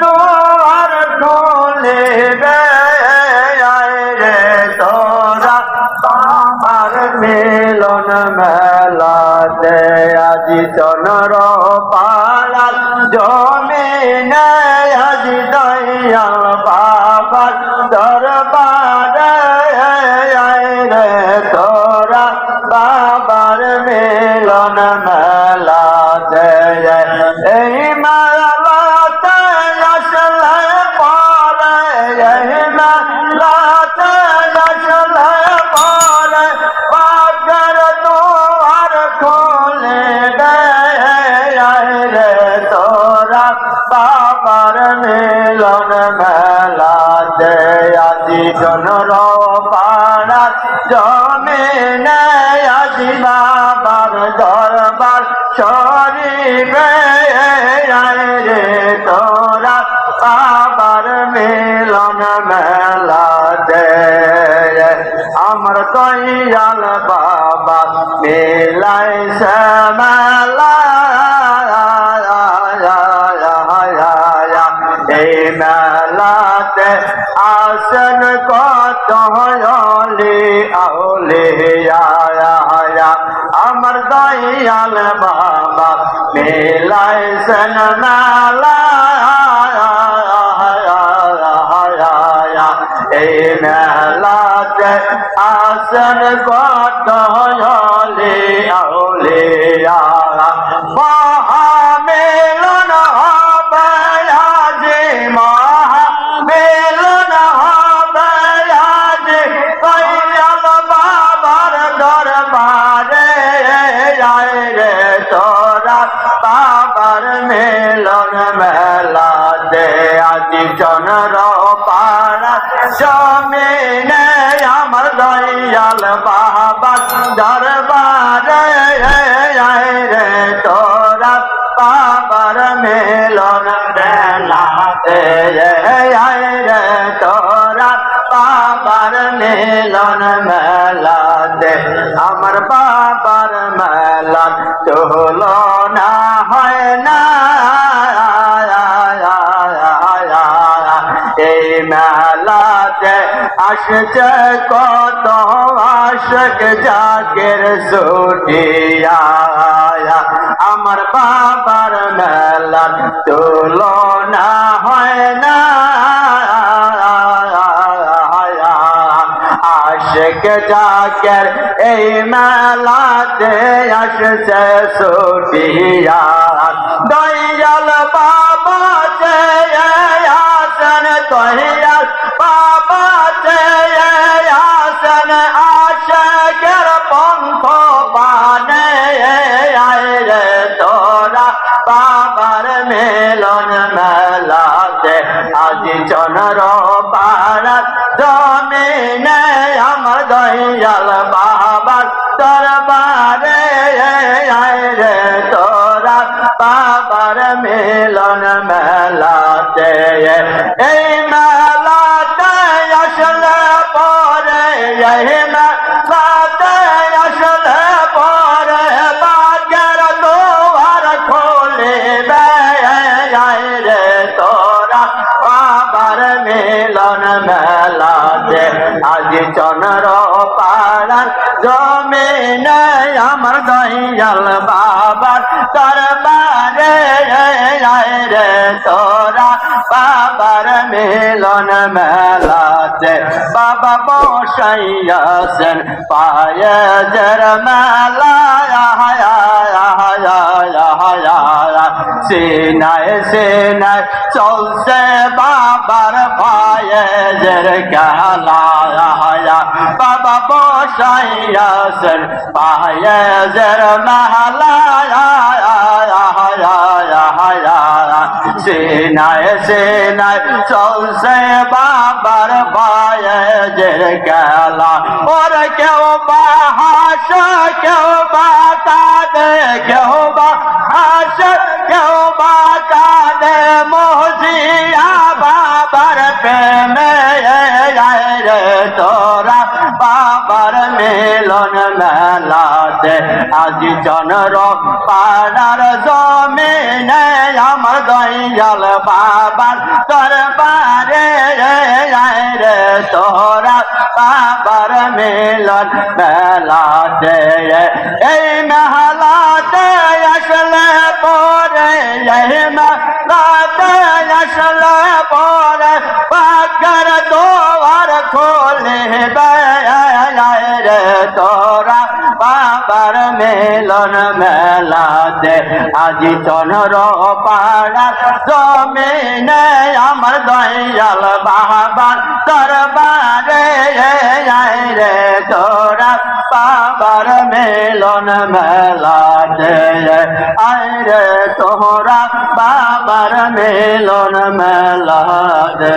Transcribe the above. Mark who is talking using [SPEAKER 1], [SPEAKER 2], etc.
[SPEAKER 1] দুয়ার আয় রে তোরা। আমার মিলন মেলাতে আজি চনর পাড়ার জমিনে আজি দয়াল বাবার দরবারে। রে তোরা, বাবার মিলন মেলাতে বাবার মিলন মেলাতে আজি জনর পাড়া জমিনে আজি বাবার দরবার শরীফে রে তোরা বাবার মিলন মেলাতে আমার দয়াল বাবা মিলাই মেলা মেলাতে আসন কত হলি আউলে আমার দয়াল বাবা মিলাই সন মেলা এই মেলাতে আসন কত মেলাতে আজি চনর পাড়া। জমিনে আমার দয়াল বাবার দরবারে আয় রে তোরা বাবার মেলন মেলাতে আয় রে তোরা বাবার মেলন মেলাতে আমার বাবার মেলন তোলো না হয় না আসছে, কত আশক জাকের সুটিয়া আমার বাবার মেলান তুলনা হয় না। আশক জাকের এই মেলাতে আসছে সুটিয়া দয়াল বাবা যে তহিয়াল বাবা পঙ্খ পানে আয় তোরা। বাবার মেলন মেলাতে আজি চনর পাড়ার জমিনে আমার দয়াল বাবার দরবারে আয় রে তোরা। বাবার মিলন মেলাতে এই মেলাতে মেলাতে আজ চনর পাড়ার জমিনে আমার দয়াল বাবার দরবারে। রে তোরা বাবার মিলন মেলাতে। বাবা বসাইয়াছেন পায়ে জর মেলা সিনায় সিনায় চলছে বাবার জর গালা বাবা বসাইয়াছেন জর মহলা সেনায় সেনায় চলছে বাবার বায়ের খেলা। ওর কেউ বা হাস, কেউ বা কাঁদে, কেউ বা হাস, কেউ মেলাতে আজি চন্দ্র পাড়ার জমিনে আমার দয়াল বাবার দরবারে রে তোরা বাবার মিলন মেলাতে। এই মেলাতে আসলে পরে, এই মেলাতে আসলে পরে পাগর দোয়ার খোলে দেয় রে তোরা বাবার মেলন মেলাতে। আজি চন্দ্র পাড়া জমিনে আমার দয়াল বাবার দরবারে আয় রে তোরা বাবার মেলন মেলাতে। আয় রে তোরা বাবার মেলন মেলাতে।